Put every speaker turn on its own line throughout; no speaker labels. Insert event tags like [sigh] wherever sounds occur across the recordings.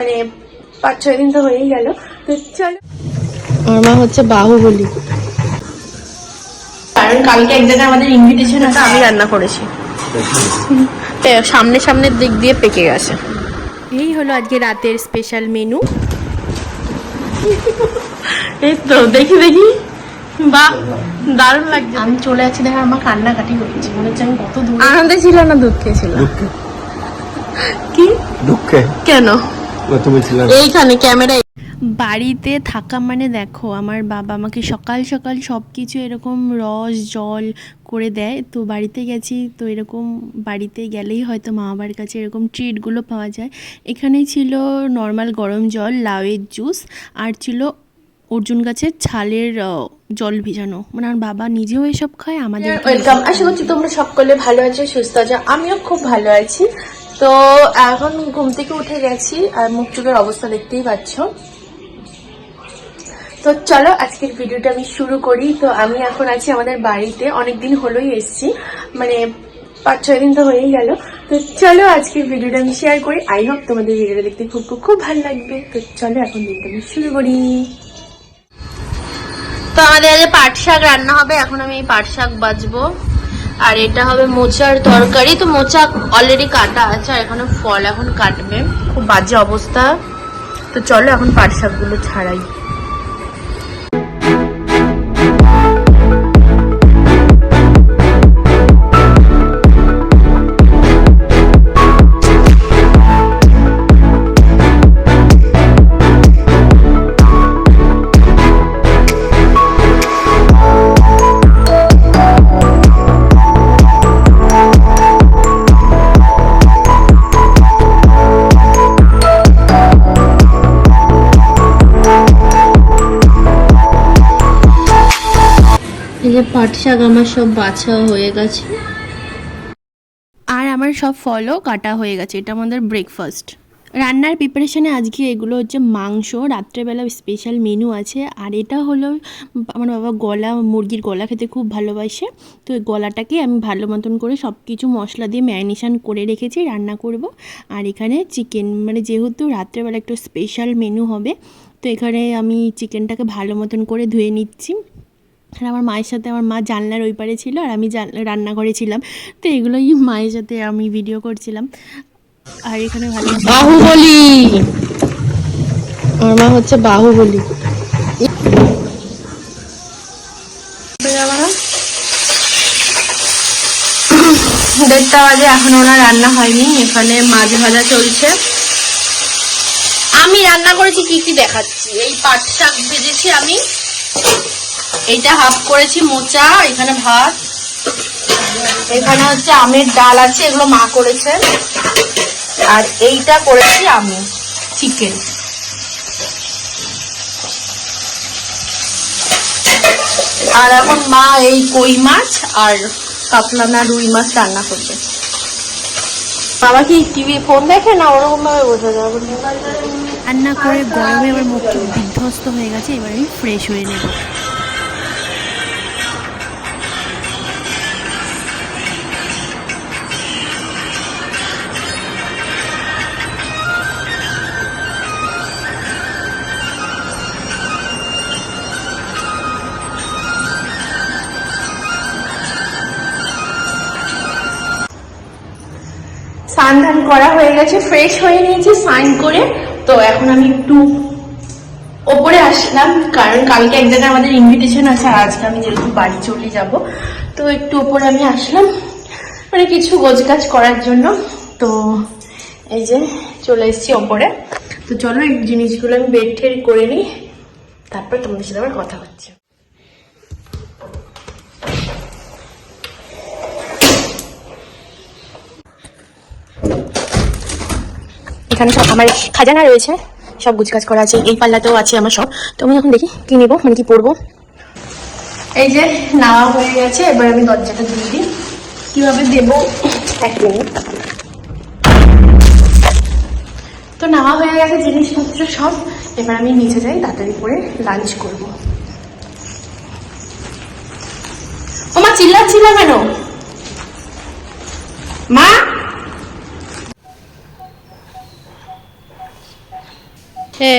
মানে পাঁচ ছয় দিন তো হয়েই গেল। তো চলো।
আমার মা হচ্ছে বাহুবলী।
কারণ কালকে এক জায়গায় আমাদের ইনভিটেশন আছে। আমি রান্না করেছি।
সামনে সামনের দিক দিয়ে পেকে গেছে। এই হলো আজকে রাতের স্পেশাল মেনু [laughs]
এই তো দেখি দেখি। বাহ দারুণ লাগছে। আমি চলে যাচ্ছি দেখে আমার কান্নাকাটি হয়েছে মনে হচ্ছে আমি কত দূর।
আনন্দে ছিল না দুঃখে ছিল।
দুঃখে।
কি?
দুঃখে।
কেন। এইখানে ক্যামেরায় বাড়িতে থাকা মানে দেখো আমার বাবা আমাকে সকাল সকাল সব কিছু এরকম রস জল করে দেয়। তো বাড়িতে গেছি তো এরকম বাড়িতে গেলেই হয়তো মা বাবার কাছে এরকম ট্রিটগুলো পাওয়া যায়। এখানে ছিল নর্মাল গরম জল লাউয়ের জুস আর ছিল অর্জুন গাছের ছালের জল ভিজানো। মানে আমার বাবা নিজেও এসব খায় আমাদের
ওয়েলকাম আশা করছি তোমরা সকলে ভালো আছো সুস্থ আছো। আমিও খুব ভালো আছি। তো এখন ঘুম থেকে উঠে গেছি আর মুখ চোখের অবস্থা দেখতেই পাচ্ছ। তো চলো আজকের ভিডিওটা আমি শুরু করি। তো আমি এখন আছি আমাদের বাড়িতে, অনেকদিন হলোই এসেছি। মানে পাঁচ, ছয় দিন তো হয়েই গেল। তো চলো আজকের ভিডিওটা আমি শেয়ার করি। আই হোপ তোমাদের ভিডিওটা দেখতে খুব খুব খুব ভালো লাগবে। তো চলো এখন দিনটা আমি শুরু করি।
তো আমাদের আজ পাট শাক রান্না হবে। এখন আমি এই পাট শাক বাজবো। আর এটা হবে মোচার তরকারি। তো মোচা অলরেডি কাটা আছে, আর এখানে ফল এখন কাটবে। খুব বাজে অবস্থা। তো চলো এখন পাট শাকগুলো ছাড়াই। পাট শাক আমার সব বাছা হয়ে গেছে। আর আমার সব ফলও কাটা হয়ে গেছে, এটা আমাদের ব্রেকফাস্ট রান্নার প্রিপারেশনে আজকে এগুলো হচ্ছে মাংস, রাত্রেবেলা স্পেশাল মেনু আছে, আর এটা হলো আমার বাবা গলা, মুরগির গলা খেতে খুব ভালোবাসে, তো এই গলাটাকে আমি ভালো মতন করে সব কিছু মশলা দিয়ে ম্যারিনেশন করে রেখেছি, রান্না করব। আর এখানে চিকেন মানে যেহেতু রাত্রেবেলা একটু স্পেশাল মেনু হবে, তো এখানে আমি চিকেনটাকে ভালো মতন করে ধুয়ে নিচ্ছি। আর আমার মায়ের সাথে আমার মা জানলার ওই পারে ছিল আর আমি জান- রান্নাঘরে ছিলাম। তো এগুলোই মায়ের সাথে আমি ভিডিও করছিলাম। আর এখানে ভালো
বাহুবলী! আমার মা হচ্ছে বাহুবলী।
দেড়টা বাজে এখন ওনার রান্না হয়নি এখানে মাছ ভাজা চলছে। আমি রান্না করেছি কি কি দেখাচ্ছি? এই পাট শাক ভেজেছি আমি। এইটা হাফ করেছি মোচা এখানে ভাত। এখানে হচ্ছে আমের ডাল আছে, এগুলো মা করেছে। আর এইটা করেছি আমি চিকেন আর এখন মা এই কই মাছ আর কাতলা না রুই মাছ রান্না করবে। বাবা কি টিভি ফোন দেখে না ওরকম ভাবে বোঝা যাবে রান্না করে গরমে আমার মুখ বিধ্বস্ত হয়ে গেছে, এবার আমি ফ্রেশ হয়ে নেব।
স্নান ধান করা হয়ে গেছে ফ্রেশ হয়ে নিয়েছি, স্নান করে। তো এখন আমি একটু ওপরে আসলাম, কারণ কালকে এক জায়গায় আমাদের ইনভিটেশন আছে, আর আজকে আমি যেহেতু বাড়ি চলে যাব, তো একটু ওপরে আমি আসলাম। মানে কিছু গোছগাছ করার জন্য। তো এই যে চলে এসেছি ওপরে। তো চলো এই জিনিসগুলো আমি বেড করে নিই, তারপর তোমাদের সাথে আবার কথা হচ্ছে। এখানে সব আমার খাজানা রয়েছে। সব গুছগাছ করা আছে, এই পাল্লাতেও আছে আমার সব। তো আমি এখন দেখি কি নেব মানে কি পরবো। এই যে নাওয়া হয়ে গেছে, এবার আমি দরজাটা দিয়ে দিই। কীভাবে দেবো? এক মিনিট। তো নেওয়া হয়ে গেছে, জিনিসপত্র সব। এবার আমি নিচে যাই, তাড়াতাড়ি করে লাঞ্চ করব। মা, চিল্লাচ্ছিল কেন? মা! এ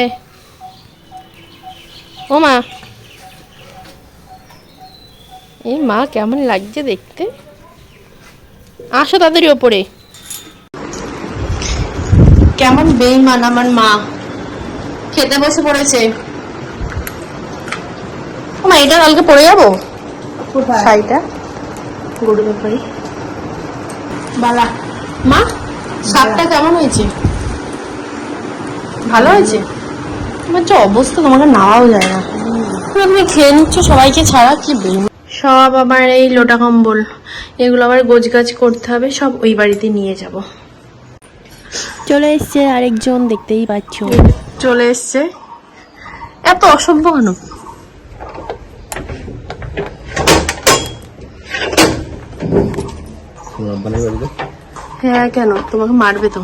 ও মা। এই মা কেমন লাগছে দেখতে? আসো তাড়াতাড়ি ওপরে। কেমন বেইমান আমার মা। খেতে বসে পড়েছে। ও মা এটা কালকে পড়ে যাব? শাড়িটা। গরু ব্যাপারি। বালা। মা শাকটা কেমন হয়েছে? ভালো হয়েছে? তোমার যে অবস্থা তোমাকে নাওয়াও যায় না। তুমি খেয়ে নিচ্ছ সবাইকে ছাড়া কি সব আমার এই লোটা কম্বল এগুলো আবার গোছ গাছ করতে হবে সব ওই বাড়িতে নিয়ে যাব। চলে এসছে আরেকজন দেখতেই পাচ্ছ। চলে এসছে। এত অসভ্য কেন? হ্যাঁ কেন? তোমাকে মারবে তো।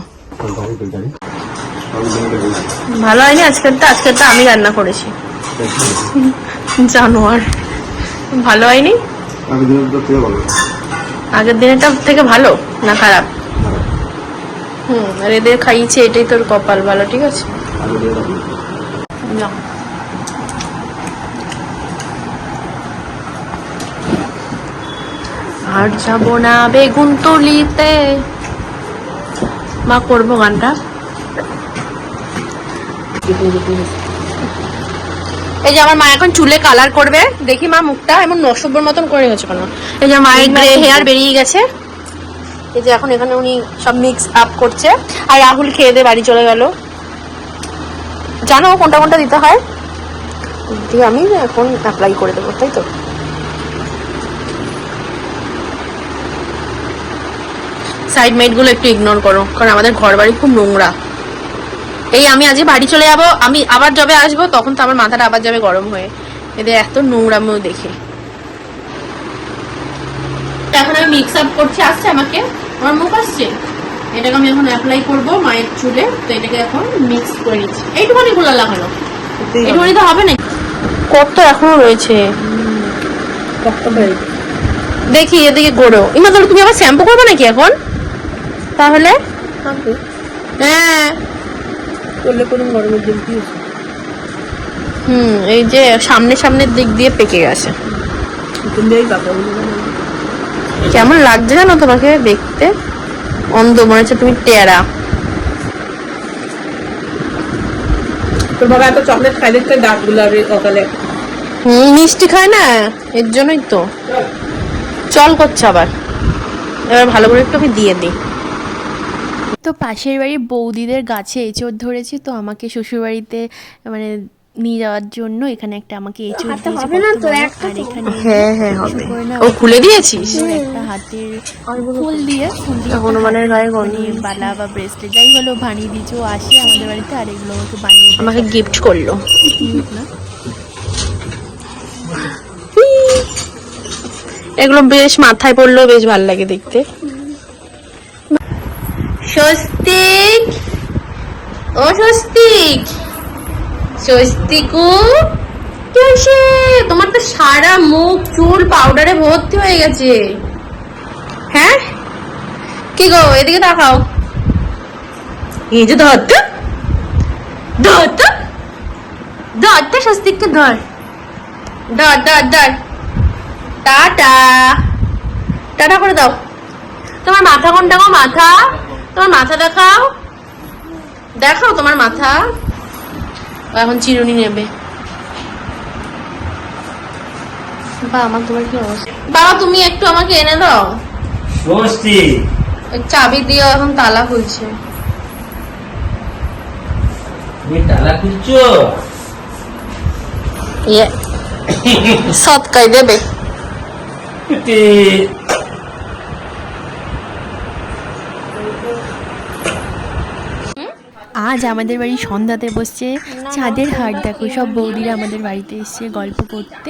ভালো হয়নি, আজকেরটা আজকেরটা আমি রান্না করেছি। জানোয়ার। ভালো হয়নি?
তো
আগের দিনেরটা থেকে ভালো, না খারাপ? হুম, আর এদের খাইয়েছে, এটাই তোর কপাল ভালো, ঠিক আছে? আর যাব না বেগুন তুলিতে মা, করব গানটা? এই যে আমার মা এখন চুলে কালার করবে। দেখি মা মুখটা এমন নসব্বর মতন করে গেছে কেন? এই যে মায়ের হেয়ার বেরিয়ে গেছে। এই যে এখন এখানে উনি সব মিক্স আপ করছে। আর রাহুল খেয়ে দিয়ে বাড়ি চলে গেল। জানো কোনটা কোনটা দিতে হয়? দিয়ে আমি এখন অ্যাপ্লাই করে দেবো, তাই তো? সাইডগুলো একটু ইগনোর করো, কারণ আমাদের ঘর বাড়ি খুব নোংরা। এই আমি আজকে বাড়ি চলে যাব আমি আবার যবে আসব তখন তো আমার মাথাটা আবার যাবে গরম হয়ে। এদের এত নোংরামিও দেখে। এখন আমি মিক্স আপ করছি আসছে আমাকে? আমার মুখ আসছে? এটাকে আমি এখন অ্যাপ্লাই করব মায়ের চুলে তো এটাকে এখন মিক্স করে নিচ্ছি। এইটুখানি গুলো লাগানো। এইটুখানি তো হবে না? কত এখনও রয়েছে? দেখি এদিকে গড়ো ইমা তুমি আবার শ্যাম্পু করবে নাকি এখন? তাহলে? হ্যাঁ।
করলে কোনো গরমের জল কি
হুম এই যে সামনে সামনের দিক দিয়ে পেকে গেছে। কেমন লাগছে জানো তোমাকে দেখতে? অন্ধ মনে হচ্ছে তুমি টেরা।
তোর বাবা এত চকলেট খাই দেখতে দাঁতগুলো আর অকালে
হুম মিষ্টি খায় না? এর জন্যই তো। চল করছে আবার। এবার ভালো করে একটু আমি দিয়ে দিই। তো পাশের বাড়ির বৌদিদের গাছে এঁচড় ধরেছে তো আমাকে শ্বশুরবাড়িতে মানে নিয়ে যাওয়ার জন্য এখানে একটা আমাকে এঁচড় দিয়েছে কত বড়। আর এখানে
হ্যাঁ হ্যাঁ হবে। ও খুলে দিয়েছিস?
একটা হাতের ফুল দিয়ে ফুল দিয়ে
হনুমানের গায়ে
মানে বালা বা ব্রেসলেট যাই হলো বানিয়ে দিয়েছে ও আসে আমাদের বাড়িতে আর এগুলো আমাকে বানিয়ে দিয়েছে।
আমাকে গিফট করল।
না?
এগুলো বেশ মাথায় পড়লেও বেশ ভালো লাগে দেখতে। স্বস্তিক। ও স্বস্তিক। স্বস্তিকু তোমার তো সারা মুখ চুল পাউডারে ভর্তি হয়ে গেছে। হ্যাঁ? কি গো, এদিকে তাকাও। এই যে ধর তো ধর তো ধর তো স্বস্তিককে ধর। ধর ধর ধর। টাটা। টাটা করে দাও। তোমার মাথা কোনটা গো? মাথা? তোমার মাথা দেখাও। দেখাও তোমার মাথা। ও এখন চিরুনি নেবে। বা আমার তোমার কি অবস্থা? বাবা তুমি একটু আমাকে এনে দাও।
স্বস্তি
চাবি দিয়ে এখন তালা খুলছে।
তুমি তালা খুলছো?
ইয়ে। [laughs] সৎকাই দেবে
তে-
আজ আমাদের বাড়ি সন্ধ্যাতে বসছে চাঁদের হাট দেখো সব বৌদিরা আমাদের বাড়িতে এসছে গল্প করতে।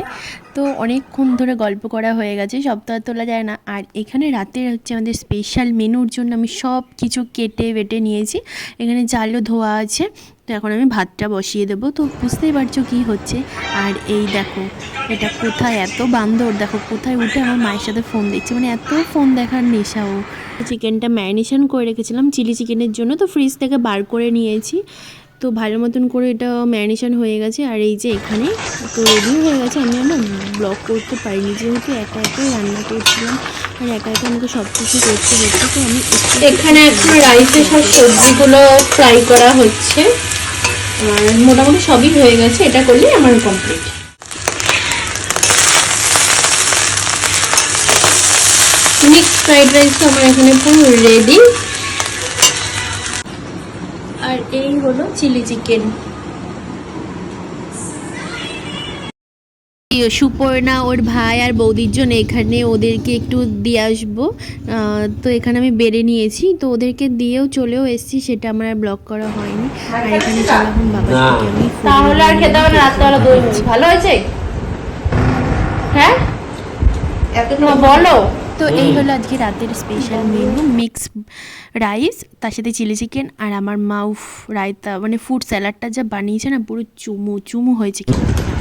তো অনেকক্ষণ ধরে গল্প করা হয়ে গেছে সব তো আর তোলা যায় না। আর এখানে রাতে হচ্ছে আমাদের স্পেশাল মেনুর জন্য আমি সব কিছু কেটে বেটে নিয়েছি। এখানে চালও ধোয়া আছে। তো এখন আমি ভাতটা বসিয়ে দেবো। তো বুঝতেই পারছ কি হচ্ছে? আর এই দেখো, এটা কোথায়? এত বান্দর। দেখো কোথায় উঠে আমার মায়ের সাথে ফোন দেখছে মানে এত ফোন দেখার নেশা ও। চিকেনটা ম্যারিনেশন করে রেখেছিলাম চিলি চিকেনের জন্য। তো ফ্রিজ থেকে বার করে নিয়েছি। তো ভালো মতন করে এটা ম্যারিনেশন হয়ে গেছে। আর এই যে এখানে তো রেডি হয়ে গেছে। আমি আমার ব্লগ করতে পারিনি। যেহেতু একা একাই রান্না করছিলাম। আর একা একা আমাকে সব কিছু করতে হচ্ছে তো আমি
এখানে এখন রাইসে সব সবজিগুলো ফ্রাই করা হচ্ছে। আর মোটামুটি সবই হয়ে গেছে এটা করলেই আমার কমপ্লিট মিক্স ফ্রাইড রাইস আমার এখানে পুরো রেডি আর এই হলো চিলি চিকেন
সুপর্ণা ওর ভাই আর বৌদির জন্য এখানে ওদেরকে একটু দিয়ে আসব। তো এখানে আমি বেড়ে নিয়েছি তো ওদেরকে দিয়েও চলেও এসেছি সেটা আমার আর ব্লক করা হয়নি। আর এখানে চলে। এখন বাবার থেকে আমি
তাহলে আর খেতে হবে না রাত্রেবেলা দই মুড়ি ভালো হয়েছে? হ্যাঁ? এতক্ষণ বলো।
তো এই হলো আজকে রাতের স্পেশাল মেনু মিক্স রাইস তার সাথে চিলি চিকেন আর আমার মা উফ রায়তা মানে ফুড স্যালাডটা যা বানিয়েছে না পুরো চুমু চুমু হয়েছে খেতে।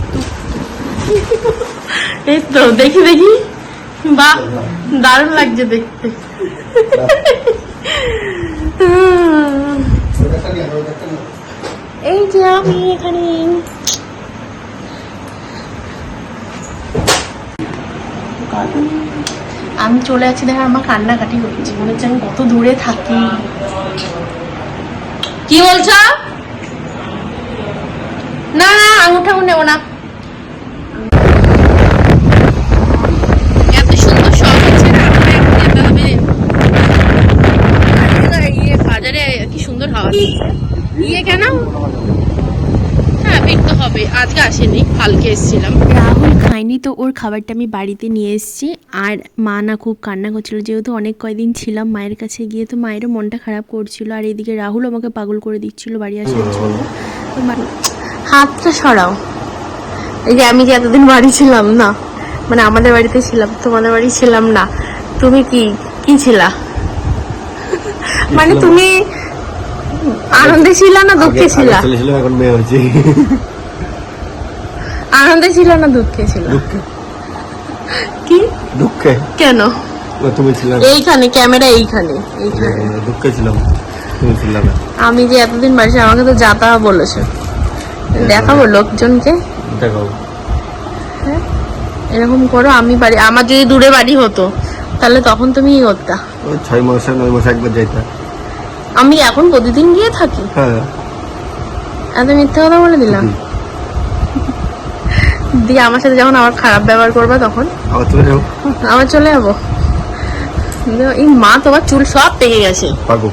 [laughs]
এই তো, দেখি দেখি। বাহ, দারুণ লাগছে দেখতে। এই যে আমি এখানে। আমি চলে আছি, দেখা, আমার কান্নাকাটি হচ্ছে। মনে হচ্ছে আমি কত দূরে থাকি। কি বলছ? না না আঙুর ঠাঙুর নেব না এত সুন্দর শখ আছে না আমার এখন যেতে হবে আজকে ইয়ে বাজারে কি সুন্দর হাওয়া দিচ্ছে ইয়ে কেন হ্যাঁ ফিরতে হবে আজকে এসেছিলাম
রাহুল খায়নি তো ওর খাবারটা আমি বাড়িতে নিয়ে এসেছি। আর মা না খুব কান্না করছিল যেহেতু অনেক কয়দিন ছিলাম মায়ের কাছে গিয়ে তো মায়েরও মনটা খারাপ করছিল। আর এদিকে রাহুল আমাকে পাগল করে দিচ্ছিল বাড়ি আসার জন্য। তো
হাতটা সরাও। এই যে আমি যে এতদিন বাড়ি ছিলাম না মানে আমাদের বাড়িতে ছিলাম তোমাদের বাড়ি ছিলাম না তুমি কি কি ছিলা? মানে তুমি আনন্দে ছিলা না দুঃখে ছিলা
ছিল এখন মেয়ে হয়েছে।
আনন্দে ছিল না দুঃখে ছিল?
দুঃখে।
কি?
দুঃখে।
কেন?
তুমি ছিল
এইখানে ক্যামেরা এইখানে এইখানে।
হ্যাঁ, দুঃখে ছিলাম তুমি ছিল না।
আমি যে এতদিন বাড়ি আমাকে তো যাতা বলেছে। দেখাবো লোকজনকে।
দেখাও
এরকম করো আমি বাড়ি আমার যদি দূরে বাড়ি হতো তাহলে তখন তুমি কি করতা।
ছয় মাসে নয় মাসে একবার যাইতা।
আমি এখন প্রতিদিন গিয়ে থাকি।
হ্যাঁ।
এত মিথ্যে কথা বলে দিলাম। দিয়ে আমার সাথে যখন আবার খারাপ ব্যবহার করবে তখন
আবার চলে যাও
আবার চলে যাব। এই মা তোমার চুল সব পেকে গেছে।
পাগো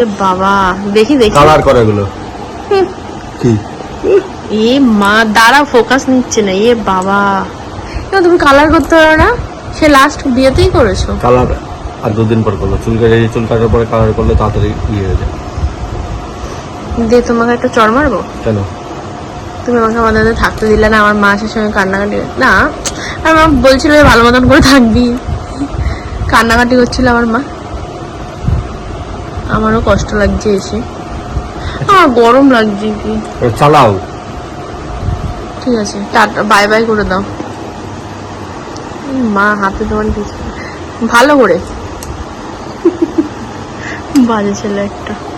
এ বাবা দেখি দেখি।
কালার করে এগুলো। কি?
এ মা দাঁড়া ফোকাস নিচ্ছে না। এ বাবা। এবার তুমি কালার করতে পারো না? সে লাস্ট বিয়েতেই করেছ।
কালার আর দুদিন পর করল। চুল কেটে চুল কাটার পরে কালার করলে তাড়াতাড়ি ইয়ে হয়ে যায়।
দিয়ে তোমাকে একটা চর মারবো?
কেন?
তুমি আমাকে আমাদের থাকতে দিলে না আমার মা আসার সঙ্গে কান্নাকাটি না আর মা বলছিল ভালো মতন করে থাকবি। কান্নাকাটি করছিল আমার মা। আমারও কষ্ট লাগছে এসে। আমার গরম লাগছে কি?
চালাও।
ঠিক আছে টাটা বাই বাই করে দাও। মা হাতে তোমার কিছু ভালো করে। বাজে ছেলে একটা।